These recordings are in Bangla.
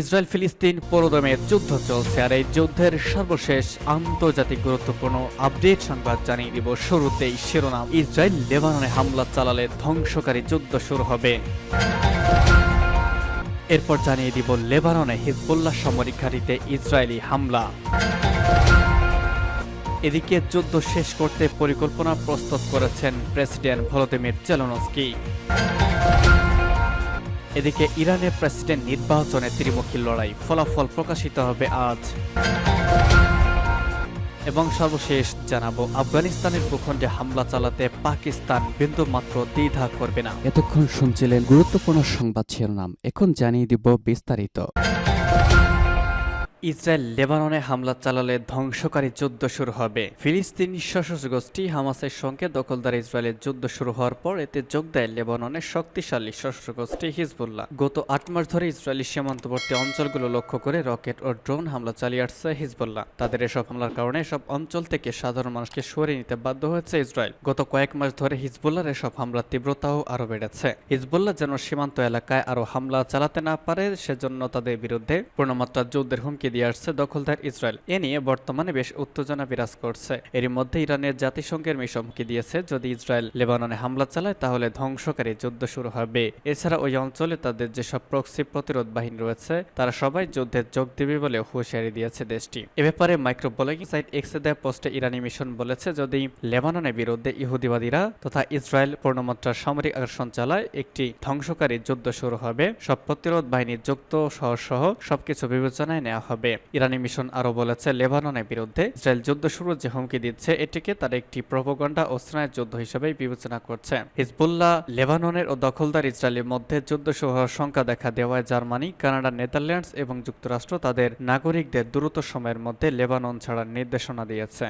ইসরায়েল ফিলিস্তিন পরদমের যুদ্ধ চলছে আর এই যুদ্ধের সর্বশেষ আন্তর্জাতিক গুরুত্বপূর্ণ আপডেট সংবাদ জানিয়ে দিব শুরুতেই শিরোনাম। ইসরায়েল লেবাননে হামলা চালালে ধ্বংসকারী যুদ্ধ শুরু হবে। এরপর জানিয়ে দিব লেবাননে হিজবুল্লাহ সামরিক ঘাঁটিতে ইসরায়েলি হামলা। এদিকে যুদ্ধ শেষ করতে পরিকল্পনা প্রস্তুত করেছেন প্রেসিডেন্ট ভলোদিমির জেলনস্কি। এদিকে ইরানের প্রেসিডেন্ট নির্বাচনে ত্রিমুখী লড়াই, ফলাফল প্রকাশিত হবে আজ। এবং সর্বশেষ জানাব, আফগানিস্তানের ভূখণ্ডে হামলা চালাতে পাকিস্তান বিন্দু মাত্র দ্বিধা করবে না। এতক্ষণ শুনছিলেন গুরুত্বপূর্ণ সংবাদ শিরোনাম, এখন জানিয়ে দিব বিস্তারিত। ইসরায়েল লেবাননে হামলা চালালে ধ্বংসকারী যুদ্ধ শুরু হবে। ফিলিস্তিনি সশস্ত্র গোষ্ঠী হামাসের সঙ্গে দখলদার ইসরায়েলের যুদ্ধ শুরু হওয়ার পর এতে যোগ দেয় লেবাননের শক্তিশালী সশস্ত্র গোষ্ঠী হিজবুল্লাহ। গত আট মাস ধরে ইসরায়েলি সীমান্তবর্তী অঞ্চলগুলো লক্ষ্য করে রকেট ও ড্রোন হামলা চালিয়ে আসছে হিজবুল্লাহ। তাদের এসব হামলার কারণে সব অঞ্চল থেকে সাধারণ মানুষকে সরিয়ে নিতে বাধ্য হয়েছে ইসরায়েল। গত কয়েক মাস ধরে হিজবুল্লাহর এসব হামলার তীব্রতাও আরও বেড়েছে। হিজবুল্লাহ যেন সীমান্ত এলাকায় আরও হামলা চালাতে না পারে, সেজন্য তাদের বিরুদ্ধে পূর্ণমাত্রা যুদ্ধের হুমকি দিয়ে আসছে দখলদার ইসরায়েল। এ নিয়ে বর্তমানে বেশ উত্তেজনা বিরাজ করছে। এরই মধ্যে ইরানের জাতিসংঘের মিশ হুমকি দিয়েছে? যদি ইসরায়েল লেবাননে হামলা চালায়, তাহলে ধ্বংসকারী যুদ্ধ শুরু হবে। এছাড়া ওই অঞ্চলে তাদের যেসব প্রক্সি প্রতিরোধ বাহিনী রয়েছে, তারা সবাই যুদ্ধে যোগ দেবে বলে হুঁশিয়ারি দিয়েছে দেশটি। এ ব্যাপারে মাইক্রো ব্লগিং সাইট এক্সে দেয় পোস্টে ইরানি মিশন বলেছে, যদি লেবাননের বিরুদ্ধে ইহুদিবাদীরা তথা ইসরায়েল পূর্ণমাত্রার সামরিক আগ্রাসন চালায়, একটি ধ্বংসকারী যুদ্ধ শুরু হবে। সব প্রতিরোধ বাহিনীর যুক্ত সহ সহ সবকিছু বিবেচনায় নেওয়া হবে। ইরানি মিশন আরও বলেছে, লেবাননের বিরুদ্ধে ইসরায়েল যুদ্ধ শুরুর যে হুমকি দিচ্ছে, এটিকে তার একটি প্রভোগণ্ডা ও স্নায়ের যুদ্ধ হিসেবে বিবেচনা করছে। হিজবুল্লাহ, লেবাননের ও দখলদার ইসরায়েলের মধ্যে যুদ্ধ শুরু হওয়ার শঙ্কা দেখা দেওয়ায় জার্মানি, কানাডা, নেদারল্যান্ডস এবং যুক্তরাষ্ট্র তাদের নাগরিকদের দ্রুত সময়ের মধ্যে লেবানন ছাড়ার নির্দেশনা দিয়েছে।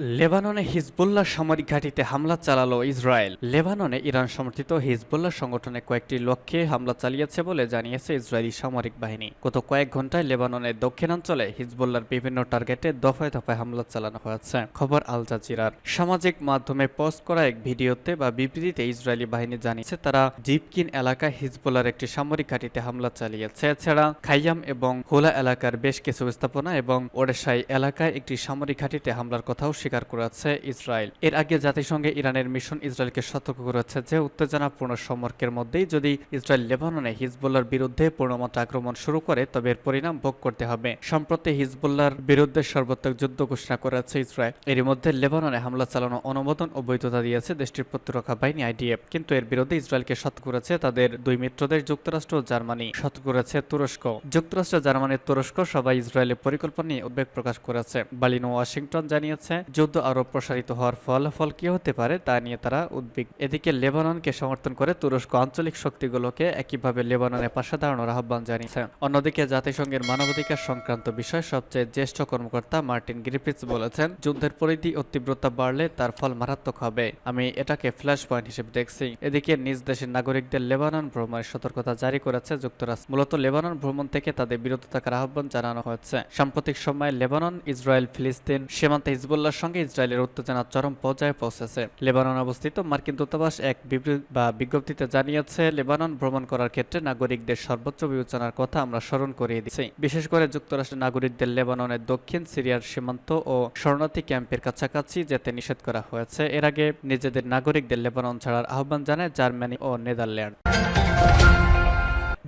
লেবাননে হিজবুল্লাহ সামরিক ঘাঁটিতে হামলা চালালো ইসরায়েল। লেবাননে ইরান সমর্থিত হিজবুল্লাহ সংগঠনের কয়েকটি লক্ষ্যে হামলা চালিয়েছে বলে জানিয়েছে ইসরায়েলি সামরিক বাহিনী। গত কয়েক ঘন্টায় লেবাননের দক্ষিণাঞ্চলে হিজবুল্লাহর বিভিন্ন টার্গেটে দফায় দফায় হামলা চালানো হয়েছে, খবর আল জাজিরার। সামাজিক মাধ্যমে পোস্ট করা এক ভিডিওতে বা বিবৃতিতে ইসরায়েলি বাহিনী জানিয়েছে, তারা জিপকিন এলাকায় হিজবুল্লাহর একটি সামরিক ঘাঁটিতে হামলা চালিয়েছে। এছাড়া খাইয়াম এবং হোলা এলাকার বেশ কিছু স্থাপনা এবং ওডেশাই এলাকায় একটি সামরিক ঘাঁটিতে হামলার কথাও স্বীকার করেছে ইসরায়েল। এর আগে জাতিসংঘে ইরানের মিশন ইসরায়েলকে সতর্ক করেছে যে, উত্তেজনাপূর্ণ সম্পর্কের মধ্যেই যদি ইসরায়েল লেবাননে হিজবুল্লার বিরুদ্ধে পূর্ণমাত্রা আক্রমণ শুরু করে, তবে এর পরিণাম ভোগ করতে হবে। সম্প্রতি হিজবুল্লার বিরুদ্ধে সর্বাত্মক যুদ্ধ ঘোষণা করেছে ইসরায়েল। এরই মধ্যে লেবাননে হামলা চালানো, অনুমোদন ও বৈধতা দিয়েছে দেশটির প্রতিরক্ষা বাহিনী আইডিএফ। কিন্তু এর বিরুদ্ধে ইসরায়েলকে সতর্ক করেছে তাদের দুই মিত্রদের যুক্তরাষ্ট্র ও জার্মানি। সতর্ক করেছে তুরস্ক। যুক্তরাষ্ট্র জার্মানি তুরস্ক সবাই ইসরায়েলের পরিকল্পনা নিয়ে উদ্বেগ প্রকাশ করেছে। বার্লিন ও ওয়াশিংটন জানিয়েছে যুদ্ধ আরও প্রসারিত হওয়ার ফলাফল কি হতে পারে তা নিয়ে তারা উদ্বিগ এদিকে লেবাননকে সমর্থন করে তুরস্ক আঞ্চলিক শক্তিগুলোকে একইভাবে লেবাননের পাশে দাঁড়ানোর আহ্বান জানিয়েছে। অন্যদিকে জাতিসংঘের মানবাধিকার সংক্রান্ত বিষয়ে সবচেয়ে জ্যেষ্ঠ কর্মকর্তা মার্টিন গ্রিফিথস বলেছেন, যুদ্ধের পরিধি ও তীব্রতা বাড়লে তার ফল মারাত্মক হবে। আমি এটাকে ফ্ল্যাশ পয়েন্ট হিসেবে দেখছি। এদিকে নিজ দেশের নাগরিকদের লেবানন ভ্রমণের সতর্কতা জারি করেছে যুক্তরাষ্ট্র। মূলত লেবানন ভ্রমণ থেকে তাদের বিরত থাকার আহ্বান জানানো হয়েছে। সাম্প্রতিক সময়ে লেবানন, ইসরায়েল, ফিলিস্তিন সীমান্তে হিজবুল্লাহর সঙ্গে ইসরায়েলের উত্তেজনা চরম পর্যায়ে পৌঁছেছে। লেবানন অবস্থিত মার্কিন দূতাবাস এক বা বিজ্ঞপ্তিতে জানিয়েছে, লেবানন ভ্রমণ করার ক্ষেত্রে নাগরিকদের সর্বোচ্চ বিবেচনার কথা আমরা স্মরণ করিয়ে দিচ্ছি। বিশেষ করে যুক্তরাষ্ট্রের নাগরিকদের লেবাননের দক্ষিণ সিরিয়ার সীমান্ত ও শরণার্থী ক্যাম্পের কাছাকাছি যেতে নিষেধ করা হয়েছে। এর আগে নিজেদের নাগরিকদের লেবানন ছাড়ার আহ্বান জানায় জার্মানি ও নেদারল্যান্ড।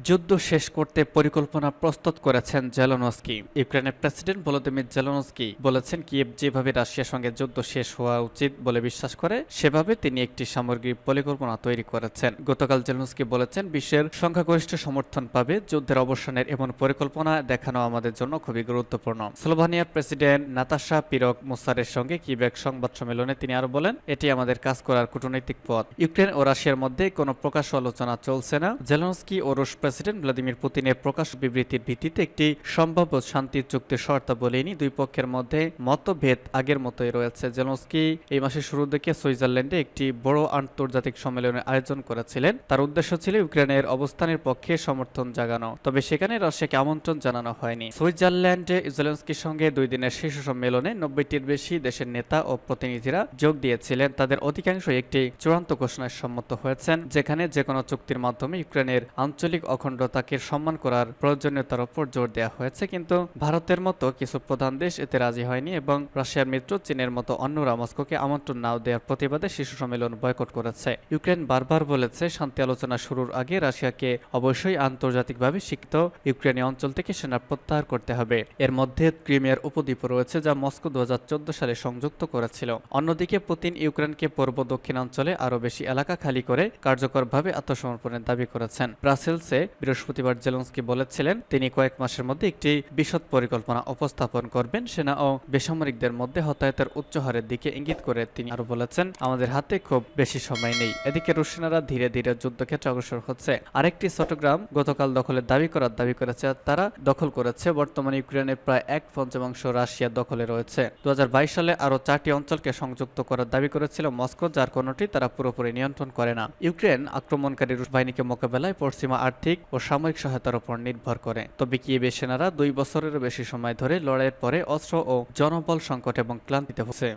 যুদ্ধ শেষ করতে পরিকল্পনা প্রস্তুত করেছেন জেলনস্কি। ইউক্রেনের প্রেসিডেন্ট ভলোদিমির জেলনস্কি বলেছেন, কিয়েভ যেভাবে রাশিয়ার সঙ্গে যুদ্ধ শেষ হওয়া উচিত বলে বিশ্বাস করে, সেভাবে তিনি একটি সামগ্রিক পরিকল্পনা তৈরি করেছেন। গতকাল জেলনস্কি বলেছেন, বিশ্বের সংখ্যাগরিষ্ঠ সমর্থন পাবে, যুদ্ধের অবসানের এমন পরিকল্পনা দেখানো আমাদের জন্য খুবই গুরুত্বপূর্ণ। স্লোভানিয়ার প্রেসিডেন্ট নাতাশা পিরক মুসারের সঙ্গে কিবেক সংবাদ সম্মেলনে তিনি আরও বলেন, এটি আমাদের কাজ করার কূটনৈতিক পথ। ইউক্রেন ও রাশিয়ার মধ্যে কোনো প্রকাশ আলোচনা চলছে না। জেলনস্কি ও রুশ প্রেসিডেন্ট ভ্লাদিমির পুতিনের প্রকাশ বিবৃতির ভিত্তিতে একটি সম্ভাব্য শান্তি চুক্তির শর্তাবলী দুই পক্ষের মধ্যে মতভেদ আগের মতোই রয়েছে। জেলনস্কি এই মাসের শুরুর দিকে সুইজারল্যান্ডে একটি বড় আন্তর্জাতিক সম্মেলনের আয়োজন করেছিলেন। তার উদ্দেশ্য ছিল ইউক্রেনের অবস্থানের পক্ষে সমর্থন জাগানো, তবে সেখানে রাশিয়াকে আমন্ত্রণ জানানো হয়নি। সুইজারল্যান্ডে জেলেন্সকির সঙ্গে দুই দিনের শীর্ষ সম্মেলনে নব্বইটির বেশি দেশের নেতা ও প্রতিনিধিরা যোগ দিয়েছিলেন। তাদের অধিকাংশই একটি চূড়ান্ত ঘোষণায় সম্মত হয়েছেন, যেখানে যে কোনো চুক্তির মাধ্যমে ইউক্রেনের আঞ্চলিক অখণ্ডতাকে সম্মান করার প্রয়োজনীয়তার উপর জোর দেওয়া হয়েছে, কিন্তু ভারতের মতো কিছু প্রধান দেশ এতে রাজি হয়নি এবং রাশিয়ার মিত্র চীনের মতো অন্যরা মস্কোকে আমন্ত্রণ নাও দেওয়ার প্রতিবাদে শিশু সম্মেলন বয়কট করেছে। ইউক্রেন বারবার বলেছে, শান্তি আলোচনা শুরুর আগে রাশিয়াকে অবশ্যই আন্তর্জাতিকভাবে স্বীকৃত ইউক্রেনীয় অঞ্চল থেকে সেনা প্রত্যাহার করতে হবে। এর মধ্যে ক্রিমিয়ার উপদ্বীপ রয়েছে, যা মস্কো দু হাজার চোদ্দ সালে সংযুক্ত করেছিল। অন্যদিকে পুতিন ইউক্রেনকে পূর্ব দক্ষিণাঞ্চলে আরও বেশি এলাকা খালি করে কার্যকরভাবে আত্মসমর্পণের দাবি করেছেন। ব্রাসেলসে বৃহস্পতিবার জেলন্সকি বলেছিলেন, তিনি কয়েক মাসের মধ্যে একটি বিশদ পরিকল্পনা উপস্থাপন করবেন। সেনা ও বেসামরিকদের মধ্যে হতাহতের উচ্চ হারের দিকে ইঙ্গিত করে তিনি আরও বলেছেন, আমাদের হাতে খুব বেশি সময় নেই। এদিকে রুশ সেনারা ধীরে ধীরে যুদ্ধক্ষেত্রে অগ্রসর হচ্ছে। আরেকটি চট্টগ্রাম গতকাল দখলের দাবি করার দাবি করেছে, তারা দখল করেছে। বর্তমানে ইউক্রেনের প্রায় এক পঞ্চমাংশ রাশিয়া দখলে রয়েছে। দু হাজার বাইশ সালে আরও চারটি অঞ্চলকে সংযুক্ত করার দাবি করেছিল মস্কো, যার কোনোটি তারা পুরোপুরি নিয়ন্ত্রণ করে না। ইউক্রেন আক্রমণকারী রুশ বাহিনীকে মোকাবেলায় পশ্চিমা আর্থিক ও সামরিক সহায়তার উপর নির্ভর করে। তবে কিয়েবে সেনারা দুই বছরেরও বেশি সময় ধরে লড়াইয়ের পরে অস্ত্র ও জনবল সংকট এবং ক্লান্তিতে হচ্ছে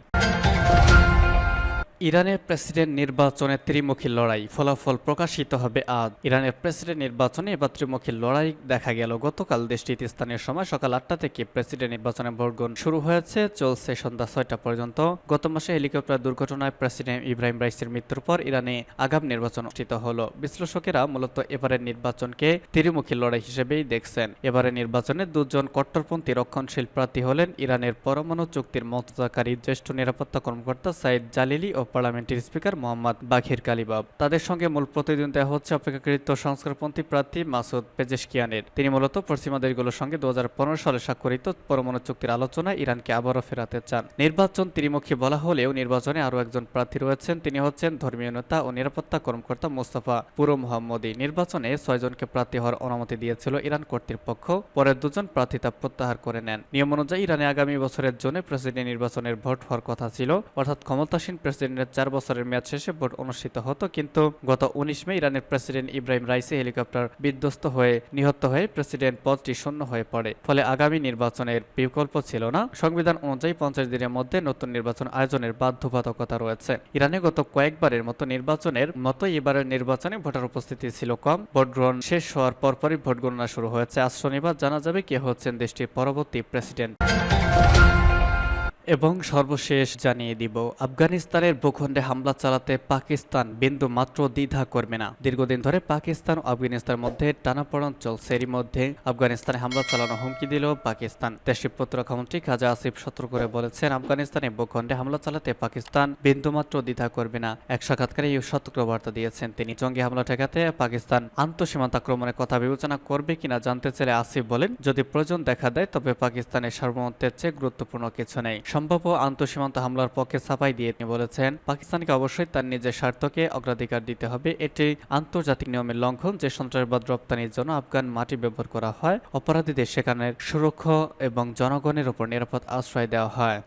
ইরানের প্রেসিডেন্ট নির্বাচনে ত্রিমুখী লড়াই, ফলাফল প্রকাশিত হবে আজ। ইরানের প্রেসিডেন্ট নির্বাচনে এবার ত্রিমুখী লড়াই দেখা গেল। গতকাল দেশটিতে স্থানীয় সময় সকাল আটটা থেকে প্রেসিডেন্ট নির্বাচনে ভোটগ্রহণ শুরু হয়েছে। চলছে সন্ধ্যা ছয়টা পর্যন্ত। গত মাসে হেলিকপ্টার দুর্ঘটনায় প্রেসিডেন্ট ইব্রাহিম রাইসের মৃত্যুর পর ইরানে আগাম নির্বাচন অনুষ্ঠিত হল। বিশ্লেষকেরা মূলত এবারের নির্বাচনকে ত্রিমুখী লড়াই হিসেবেই দেখছেন। এবারের নির্বাচনে দুজন কট্টরপন্থী রক্ষণশীল প্রার্থী হলেন ইরানের পরমাণু চুক্তির মর্যাদাকারী জ্যেষ্ঠ নিরাপত্তা কর্মকর্তা সাইদ জালিলি ও পার্লামেন্টের স্পিকার মোহাম্মদ বাঘির কালিবাব। তাদের সঙ্গে মূল প্রতিদ্বন্দ্বিতা হচ্ছে অপেক্ষাকৃত সংস্কারপন্থী প্রার্থী মাসুদ পেজেশকিয়ানের। তিনি মূলত পশ্চিমা দেশগুলোর সঙ্গে দু হাজার পনেরো সালে স্বাক্ষরিত পরমাণু চুক্তির আলোচনায় ইরানকে আবারও ফেরাতে চান। নির্বাচন ত্রিমুখী বলা হলেও নির্বাচনে আরও একজন প্রার্থী রয়েছেন। তিনি হচ্ছেন ধর্মীয় নেতা ও নিরাপত্তা কর্মকর্তা মোস্তফা পুরো মোহাম্মদী। নির্বাচনে ছয়জনকে প্রার্থী হওয়ার অনুমতি দিয়েছিল ইরান কর্তৃপক্ষ। পরে দুজন প্রার্থী তা প্রত্যাহার করে নেন। নিয়ম অনুযায়ী ইরানে আগামী বছরের জন্য প্রেসিডেন্ট নির্বাচনের ভোট হওয়ার কথা ছিল। অর্থাৎ ক্ষমতাসীন প্রেসিডেন্টের চার বছরের মেয়াদ শেষে ভোট অনুষ্ঠিত হতো, কিন্তু গত উনিশ মে ইরানের প্রেসিডেন্ট ইব্রাহিম রাইসি হেলিকপ্টার বিধ্বস্ত হয়ে নিহত হয়ে প্রেসিডেন্ট পদটি শূন্য হয়ে পড়ে। ফলে আগামী নির্বাচনের বিকল্প ছিল না। সংবিধান অনুযায়ী পঞ্চাশ দিনের মধ্যে নতুন নির্বাচন আয়োজনের বাধ্যবাধকতা রয়েছে। ইরানে গত কয়েকবারের মতো নির্বাচনের মতো এবারের নির্বাচনে ভোটার উপস্থিতি ছিল কম। ভোট গ্রহণ শেষ হওয়ার পরপরই ভোট গণনা শুরু হয়েছে। আজ শনিবার জানা যাবে কে হচ্ছেন দেশটির পরবর্তী প্রেসিডেন্ট। এবং সর্বশেষ জানিয়ে দিব, আফগানিস্তানের ভূখণ্ডে হামলা চালাতে পাকিস্তান বিন্দু মাত্র দ্বিধা করবে না। দীর্ঘদিন ধরে পাকিস্তান ও আফগানিস্তানের মধ্যে টানাপড়ন চলছে। এরই মধ্যে আফগানিস্তানে হামলা চালানো হুমকি দিল পাকিস্তান। দেশটির প্রতিরক্ষামন্ত্রী খাজা আসিফ সতর্ক করে বলেছেন আফগানিস্তানে ভূখণ্ডে হামলা চালাতে পাকিস্তান বিন্দুমাত্র দ্বিধা করবে না। এক সাক্ষাৎকারে এই সতর্ক বার্তা দিয়েছেন তিনি। জঙ্গি হামলা ঠেকাতে পাকিস্তান আন্তঃসীমান্ত আক্রমণের কথা বিবেচনা করবে কিনা জানতে চাইলে আসিফ বলেন, যদি প্রয়োজন দেখা দেয়, তবে পাকিস্তানের সার্বভৌমত্বের চেয়ে গুরুত্বপূর্ণ কিছু নেই। সম্ভাব্য আন্তঃসীমান্ত হামলার পক্ষে ছাপাই দিয়ে তিনি বলেছেন, পাকিস্তানকে অবশ্যই তার নিজের স্বার্থকে অগ্রাধিকার দিতে হবে। এটি আন্তর্জাতিক নিয়মের লঙ্ঘন যে সন্ত্রাসবাদ রপ্তানির জন্য আফগান মাটি ব্যবহার করা হয়, অপরাধীদের সেখানের সুরক্ষা এবং জনগণের উপর নিরাপদ আশ্রয় দেওয়া হয়।